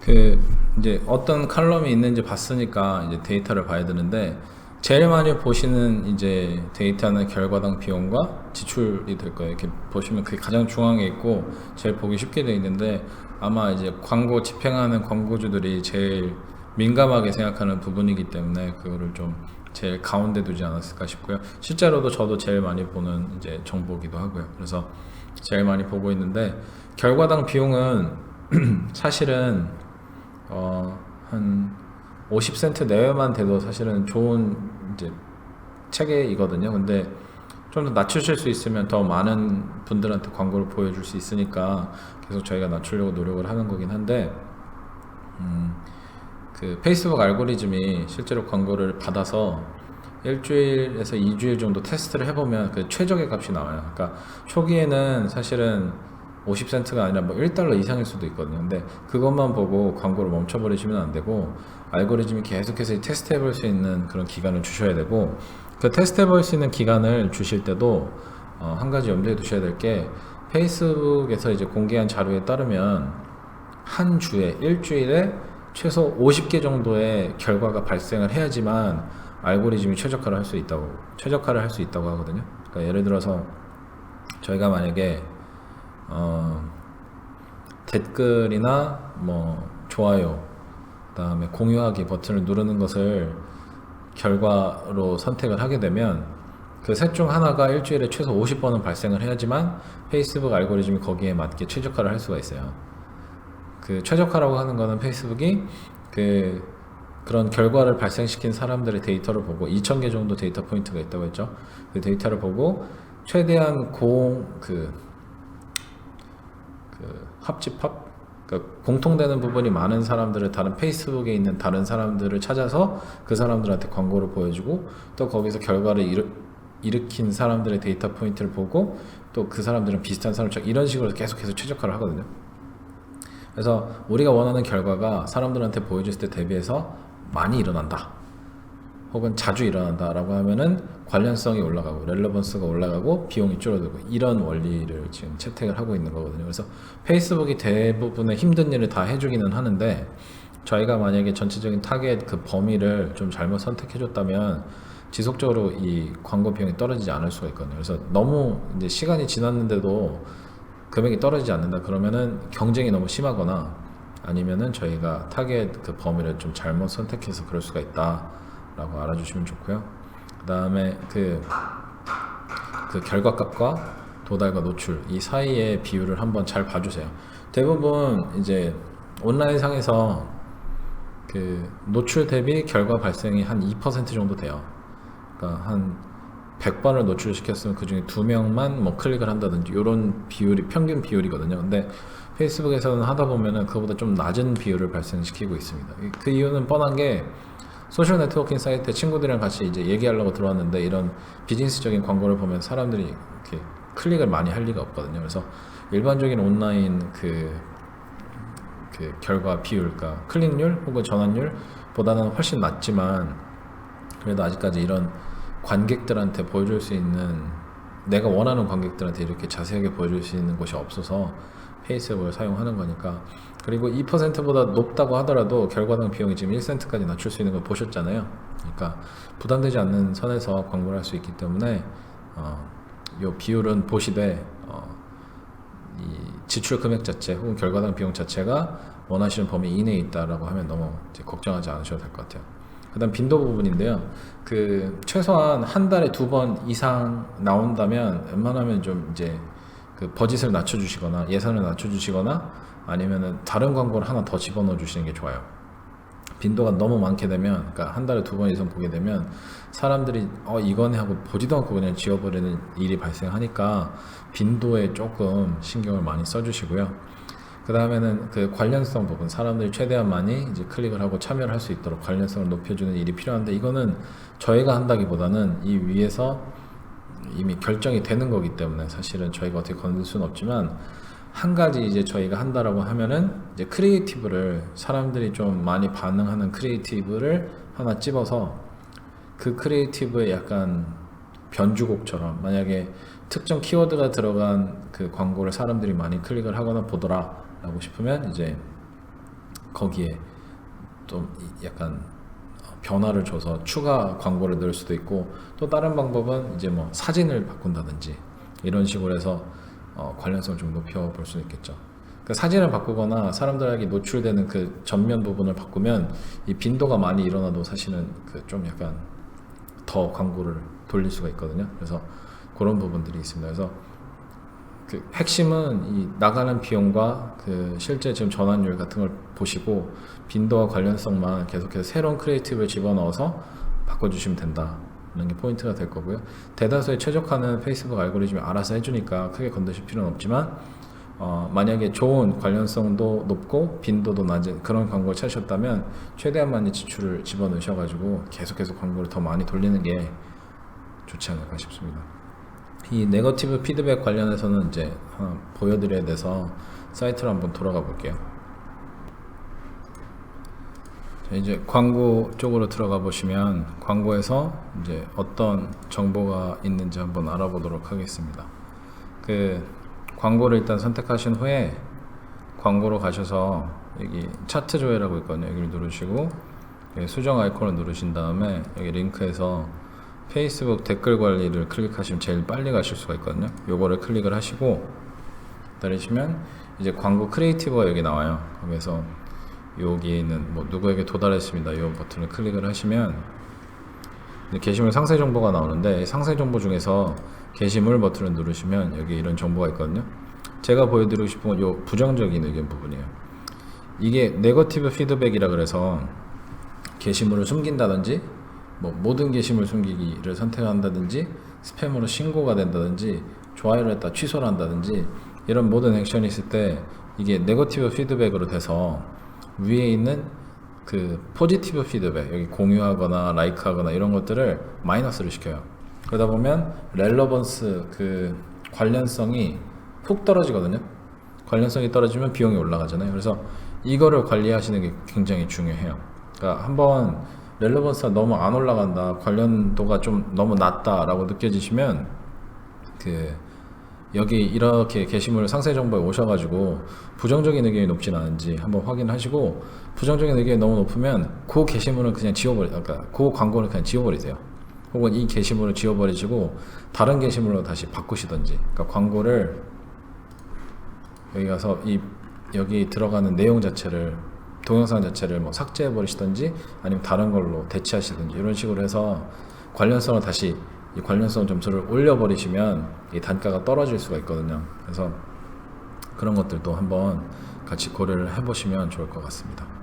그 이제 어떤 칼럼이 있는지 봤으니까 이제 데이터를 봐야 되는데 제일 많이 보시는 이제 데이터는 결과당 비용과 지출이 될 거예요. 이렇게 보시면 그게 가장 중앙에 있고 제일 보기 쉽게 돼 있는데 아마 이제 광고 집행하는 광고주들이 제일 민감하게 생각하는 부분이기 때문에 그거를 좀 제일 가운데 두지 않았을까 싶고요. 실제로도 저도 제일 많이 보는 이제 정보기도 하고요. 그래서 제일 많이 보고 있는데 결과당 비용은 사실은 어, 한 50센트 내외만 돼도 사실은 좋은 이제 체계이거든요. 근데 좀 더 낮추실 수 있으면 더 많은 분들한테 광고를 보여줄 수 있으니까 계속 저희가 낮추려고 노력을 하는 거긴 한데, 음, 그 페이스북 알고리즘이 실제로 광고를 받아서 일주일에서 2주일 정도 테스트를 해보면 그 최적의 값이 나와요. 그러니까 초기에는 사실은 50센트가 아니라 뭐 1달러 이상일 수도 있거든요. 근데 그것만 보고 광고를 멈춰버리시면 안 되고 알고리즘이 계속해서 테스트 해 볼 수 있는 그런 기간을 주셔야 되고 그 테스트 해 볼 수 있는 기간을 주실 때도 어, 한 가지 염두에 두셔야 될 게 페이스북에서 이제 공개한 자료에 따르면 한 주에 일주일에 최소 50개 정도의 결과가 발생을 해야지만 알고리즘이 최적화를 할 수 있다고 최적화를 할 수 있다고 하거든요. 그러니까 예를 들어서 저희가 만약에 어, 댓글이나 뭐 좋아요, 그다음에 공유하기 버튼을 누르는 것을 결과로 선택을 하게 되면 그 셋 중 하나가 일주일에 최소 50번은 발생을 해야지만 페이스북 알고리즘이 거기에 맞게 최적화를 할 수가 있어요. 그 최적화라고 하는 거는 페이스북이 그 그런 결과를 발생시킨 사람들의 데이터를 보고 2,000개 정도 데이터 포인트가 있다고 했죠. 그 데이터를 보고 최대한 공 그 그 합집합 그러니까 공통되는 부분이 많은 사람들을 다른 페이스북에 있는 다른 사람들을 찾아서 그 사람들한테 광고를 보여주고 또 거기서 결과를 일으, 일으킨 사람들의 데이터 포인트를 보고 또 그 사람들은 비슷한 사람을 찾 이런 식으로 계속해서 최적화를 하거든요. 그래서 우리가 원하는 결과가 사람들한테 보여줬을 때 대비해서 많이 일어난다. 혹은 자주 일어난다라고 하면은 관련성이 올라가고 렐러번스가 올라가고 비용이 줄어들고 이런 원리를 지금 채택을 하고 있는 거거든요. 그래서 페이스북이 대부분의 힘든 일을 다 해주기는 하는데 저희가 만약에 전체적인 타겟 그 범위를 좀 잘못 선택해줬다면 지속적으로 이 광고 비용이 떨어지지 않을 수가 있거든요. 그래서 너무 이제 시간이 지났는데도 금액이 떨어지지 않는다 그러면은 경쟁이 너무 심하거나 아니면은 저희가 타겟 그 범위를 좀 잘못 선택해서 그럴 수가 있다 라고 알아주시면 좋고요. 그 다음에 그, 그 결과값과 도달과 노출 이 사이의 비율을 한번 잘 봐주세요. 대부분 이제 온라인 상에서 그 노출 대비 결과 발생이 한 2% 정도 돼요. 그러니까 한 100번을 노출시켰으면 그 중에 두 명만 뭐 클릭을 한다든지 이런 비율이 평균 비율이거든요. 근데 페이스북에서는 하다 보면은 그보다 좀 낮은 비율을 발생시키고 있습니다. 그 이유는 뻔한 게 소셜 네트워킹 사이트에 친구들이랑 같이 이제 얘기하려고 들어왔는데 이런 비즈니스적인 광고를 보면 사람들이 이렇게 클릭을 많이 할 리가 없거든요. 그래서 일반적인 온라인 그, 그 결과 비율, 그러니까 클릭률 혹은 전환율보다는 훨씬 낮지만 그래도 아직까지 이런 관객들한테 보여줄 수 있는 내가 원하는 관객들한테 이렇게 자세하게 보여줄 수 있는 곳이 없어서 페이스북을 사용하는 거니까 그리고 2%보다 높다고 하더라도 결과당 비용이 지금 1센트까지 낮출 수 있는 걸 보셨잖아요. 그러니까 부담되지 않는 선에서 광고를 할 수 있기 때문에 어, 요 비율은 보시되 어, 이 지출 금액 자체 혹은 결과당 비용 자체가 원하시는 범위 이내에 있다라고 하면 너무 걱정하지 않으셔도 될 것 같아요. 그다음 빈도 부분인데요. 그 최소한 한 달에 두 번 이상 나온다면 웬만하면 좀 이제 그 버짓을 낮춰주시거나 예산을 낮춰주시거나 아니면은 다른 광고를 하나 더 집어넣어 주시는 게 좋아요. 빈도가 너무 많게 되면, 그러니까 한 달에 두 번 이상 보게 되면 사람들이 어 이거네 하고 보지도 않고 그냥 지워버리는 일이 발생하니까 빈도에 조금 신경을 많이 써주시고요. 그 다음에는 그 관련성 부분 사람들이 최대한 많이 이제 클릭을 하고 참여를 할 수 있도록 관련성을 높여주는 일이 필요한데 이거는 저희가 한다기보다는 이 위에서 이미 결정이 되는 거기 때문에 사실은 저희가 어떻게 건들 수는 없지만 한 가지 이제 저희가 한다라고 하면은 이제 크리에이티브를 사람들이 좀 많이 반응하는 크리에이티브를 하나 집어서 그 크리에이티브에 약간 변주곡처럼 만약에 특정 키워드가 들어간 그 광고를 사람들이 많이 클릭을 하거나 보더라 라고 싶으면 이제 거기에 좀 이- 약간 어, 변화를 줘서 추가 광고를 넣을 수도 있고 또 다른 방법은 이제 뭐 사진을 바꾼다든지 이런 식으로 해서 어, 관련성을 좀 높여볼 수 있겠죠. 그 사진을 바꾸거나 사람들에게 노출되는 그 전면 부분을 바꾸면 이 빈도가 많이 일어나도 사실은 그 좀 약간 더 광고를 돌릴 수가 있거든요. 그래서 그런 부분들이 있습니다. 그래서 그 핵심은 이 나가는 비용과 그 실제 지금 전환율 같은 걸 보시고 빈도와 관련성만 계속해서 새로운 크리에이티브를 집어넣어서 바꿔주시면 된다는 게 포인트가 될 거고요. 대다수의 최적화는 페이스북 알고리즘이 알아서 해주니까 크게 건드실 필요는 없지만 어, 만약에 좋은 관련성도 높고 빈도도 낮은 그런 광고를 찾으셨다면 최대한 많이 지출을 집어넣으셔가지고 계속해서 광고를 더 많이 돌리는 게 좋지 않을까 싶습니다. 이 네거티브 피드백 관련해서는 이제 하나 보여드려야 돼서 사이트로 한번 돌아가 볼게요. 자, 이제 광고 쪽으로 들어가 보시면 광고에서 이제 어떤 정보가 있는지 한번 알아보도록 하겠습니다. 그 광고를 일단 선택하신 후에 광고로 가셔서 여기 차트 조회라고 있거든요. 여기를 누르시고 여기 수정 아이콘을 누르신 다음에 여기 링크에서 페이스북 댓글 관리를 클릭하시면 제일 빨리 가실 수가 있거든요. 요거를 클릭을 하시고 기다리시면 이제 광고 크리에이티브가 여기 나와요. 그래서 여기에 있는 뭐 누구에게 도달했습니다. 이 버튼을 클릭을 하시면 게시물 상세 정보가 나오는데 이 상세 정보 중에서 게시물 버튼을 누르시면 여기 이런 정보가 있거든요. 제가 보여드리고 싶은 건 이 부정적인 의견 부분이에요. 이게 네거티브 피드백이라 그래서 게시물을 숨긴다든지 뭐 모든 게시물 숨기기를 선택한다든지 스팸으로 신고가 된다든지 좋아요를 했다 취소를 한다든지 이런 모든 액션이 있을 때 이게 네거티브 피드백으로 돼서 위에 있는 그 포지티브 피드백 여기 공유하거나 라이크하거나 이런 것들을 마이너스를 시켜요. 그러다 보면 렐러번스 그 관련성이 훅 떨어지거든요. 관련성이 떨어지면 비용이 올라가잖아요. 그래서 이거를 관리하시는 게 굉장히 중요해요. 그러니까 한번 렐러번스가 너무 안 올라간다 관련도가 좀 너무 낮다라고 느껴지시면 그 여기 이렇게 게시물 상세 정보에 오셔가지고 부정적인 의견이 높진 않은지 한번 확인하시고 부정적인 의견이 너무 높으면 그 게시물은 그냥 지워버리, 그러니까 그 광고는 그냥 지워버리세요. 혹은 이 게시물을 지워버리시고 다른 게시물로 다시 바꾸시던지. 그러니까 광고를 여기 가서 이 여기 들어가는 내용 자체를 동영상 자체를 뭐 삭제해 버리시던지 아니면 다른 걸로 대체하시든지 이런 식으로 해서 관련성을 다시 이 관련성 점수를 올려 버리시면 이 단가가 떨어질 수가 있거든요. 그래서 그런 것들도 한번 같이 고려를 해 보시면 좋을 것 같습니다.